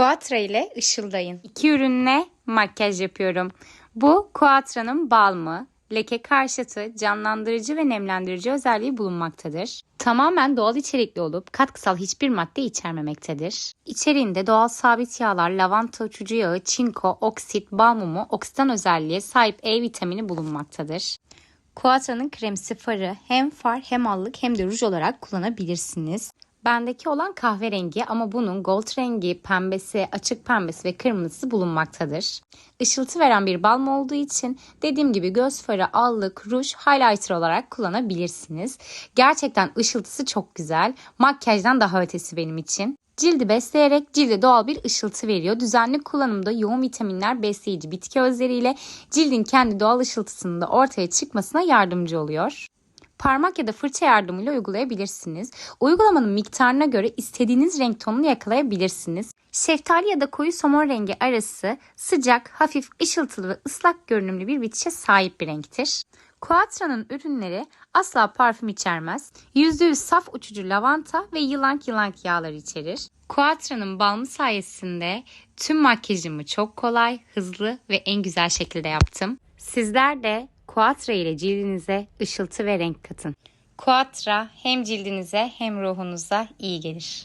Quattro ile ışıldayın. İki ürünle makyaj yapıyorum. Bu Quattra'nın balmı, leke karşıtı, canlandırıcı ve nemlendirici özelliği bulunmaktadır. Tamamen doğal içerikli olup katkısal hiçbir madde içermemektedir. İçeriğinde doğal sabit yağlar, lavanta uçucu yağı, çinko, oksit, bal mumu, oksidan özelliğe sahip E vitamini bulunmaktadır. Quattra'nın kremsi farı hem far hem allık hem de ruj olarak kullanabilirsiniz. Bendeki olan kahverengi ama bunun gold rengi, pembesi, açık pembesi ve kırmızısı bulunmaktadır. Işıltı veren bir balm olduğu için dediğim gibi göz farı, allık, ruj, highlighter olarak kullanabilirsiniz. Gerçekten ışıltısı çok güzel. Makyajdan daha ötesi benim için. Cildi besleyerek cilde doğal bir ışıltı veriyor. Düzenli kullanımda yoğun vitaminler besleyici bitki özleriyle cildin kendi doğal ışıltısının da ortaya çıkmasına yardımcı oluyor. Parmak ya da fırça yardımıyla uygulayabilirsiniz. Uygulamanın miktarına göre istediğiniz renk tonunu yakalayabilirsiniz. Şeftali ya da koyu somon rengi arası sıcak, hafif ışıltılı ve ıslak görünümlü bir bitişe sahip bir renktir. Quattra'nın ürünleri asla parfüm içermez. %100 saf uçucu lavanta ve yılank yılank yağlar içerir. Quattra'nın balmı sayesinde tüm makyajımı çok kolay, hızlı ve en güzel şekilde yaptım. Sizler de Quattro ile cildinize ışıltı ve renk katın. Quattro hem cildinize hem ruhunuza iyi gelir.